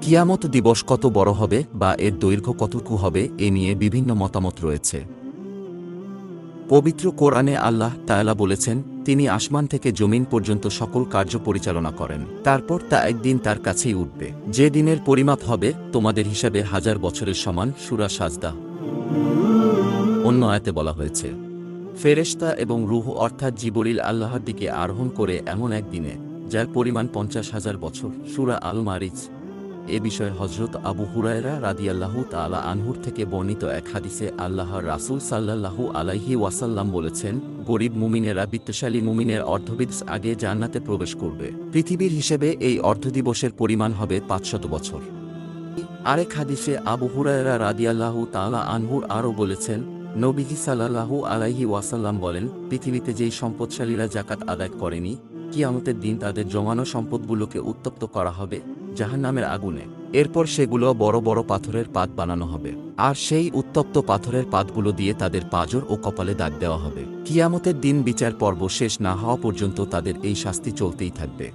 কিয়ামত দিবস কত বড় হবে বা এর দৈর্ঘ্য কতটুকু হবে, এ নিয়ে বিভিন্ন মতামত রয়েছে। পবিত্র কোরআনে আল্লাহ তায়ালা বলেছেন, তিনি আসমান থেকে জমিন পর্যন্ত সকল কার্য পরিচালনা করেন। তারপর তা একদিন তার কাছেই উঠবে। যে দিনের পরিমাপ হবে, তোমাদের হিসাবে হাজার বছরের সমান সুরা সাজদা। অন্য আয়াতে বলা হয়েছে ফেরেশতা এবং রুহ অর্থাৎ জিবরিল আল্লাহর দিকে আরোহণ করে এমন এক দিনে, যার পরিমাণ পঞ্চাশ হাজার বছর, সুরা আল মারিজ এ বিষয়ে হজরত আবু হুরায়রা রাদিয়াল্লাহু তাআলা আনহুর থেকে বর্ণিত এক হাদিসে আল্লাহর রাসূল সাল্লাল্লাহু আলাইহি ওয়াসাল্লাম বলেছেন, গরিব মুমিনেরা বিত্তশালী মুমিনের অর্ধবিদ আগে জান্নাতে প্রবেশ করবে। পৃথিবীর হিসেবে এই অর্ধদিবসের পরিমাণ হবে পাঁচশত বছর। আরেক হাদিসে আবু হুরায়রা রাদিয়াল্লাহু তালা আনহুর আরও বলেছেন নবীজি সাল্লাল্লাহু আলাইহি ওয়াসাল্লাম বলেন, পৃথিবীতে যেই সম্পদশালীরা জাকাত আদায় করেনি, কিয়ামতের দিন তাদের জমানো সম্পদগুলোকে উত্তপ্ত করা হবে জাহান্নামের আগুনে। এরপর সেগুলো বড় বড় পাথরের পাত বানানো হবে, আর সেই উত্তপ্ত পাথরের পাতগুলো দিয়ে তাদের পাজর ও কপালে দাগ দেওয়া হবে। কিয়ামতের দিন বিচার পর্ব শেষ না হওয়া পর্যন্ত তাদের এই শাস্তি চলতেই থাকবে,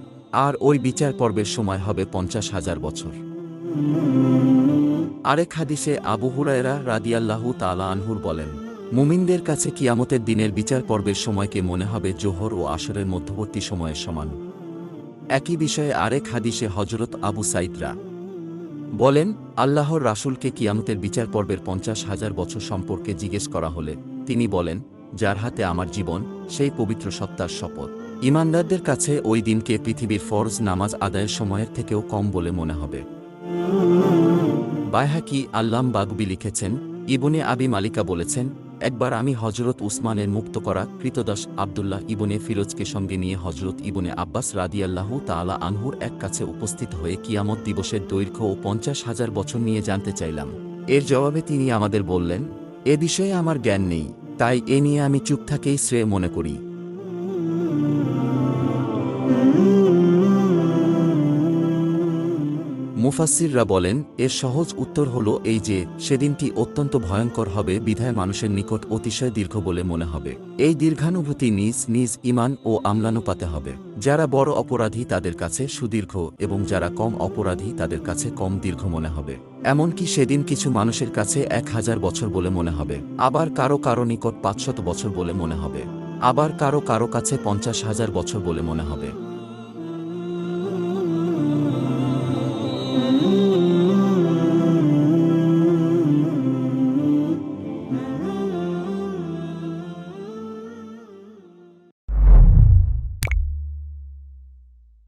আর ওই বিচার পর্বের সময় হবে পঞ্চাশ হাজার বছর। আরেক হাদিসে আবু হুরায়রা রাদিয়াল্লাহু তালা আনহুর বলেন, মুমিনদের কাছে কিয়ামতের দিনের বিচার পর্বের সময়কে মনে হবে জোহর ও আসরের মধ্যবর্তী সময়ের সমান। একই বিষয়ে আরেক হাদিসে হজরত আবু সাইদরা বলেন, আল্লাহর রাসূলকে কিয়ামতের বিচার পর্বের পঞ্চাশ হাজার বছর সম্পর্কে জিজ্ঞেস করা হলে তিনি বলেন, যার হাতে আমার জীবন, সেই পবিত্র সত্তার শপথ। ইমানদারদের কাছে ওই দিনকে পৃথিবীর ফরজ নামাজ আদায়ের সময়ের থেকেও কম বলে মনে হবে। বাইহাকি আল্লাম বাগবি লিখেছেন, ইবনে আবি মালিকা বলেছেন, একবার আমি হজরত উসমানের মুক্ত করা কৃতদাস আবদুল্লাহ ইবনে ফিরোজকে সঙ্গে নিয়ে হজরত ইবনে আব্বাস রাদিয়াল্লাহু তাআলা আনহুর এক কাছে উপস্থিত হয়ে কিয়ামত দিবসের দৈর্ঘ্য ও পঞ্চাশ হাজার বছর নিয়ে জানতে চাইলাম। এর জবাবে তিনি আমাদের বললেন, এ বিষয়ে আমার জ্ঞান নেই, তাই এ নিয়ে আমি চুপ থাকেই শ্রেয় মনে করি। মুফাসিররা বলেন, এর সহজ উত্তর হল এই যে, সেদিনটি অত্যন্ত ভয়ঙ্কর হবে, বিধায় মানুষের নিকট অতিশয় দীর্ঘ বলে মনে হবে। এই দীর্ঘানুভূতি নিজ নিজ ইমান ও আমলানুপাতে হবে। যারা বড় অপরাধী তাদের কাছে সুদীর্ঘ এবং যারা কম অপরাধী তাদের কাছে কম দীর্ঘ মনে হবে। এমনকি সেদিন কিছু মানুষের কাছে এক হাজার বছর বলে মনে হবে। আবার কারও কারও নিকট পাঁচশত বছর বলে মনে হবে। আবার কারও কারও কাছে পঞ্চাশ হাজার বছর বলে মনে হবে।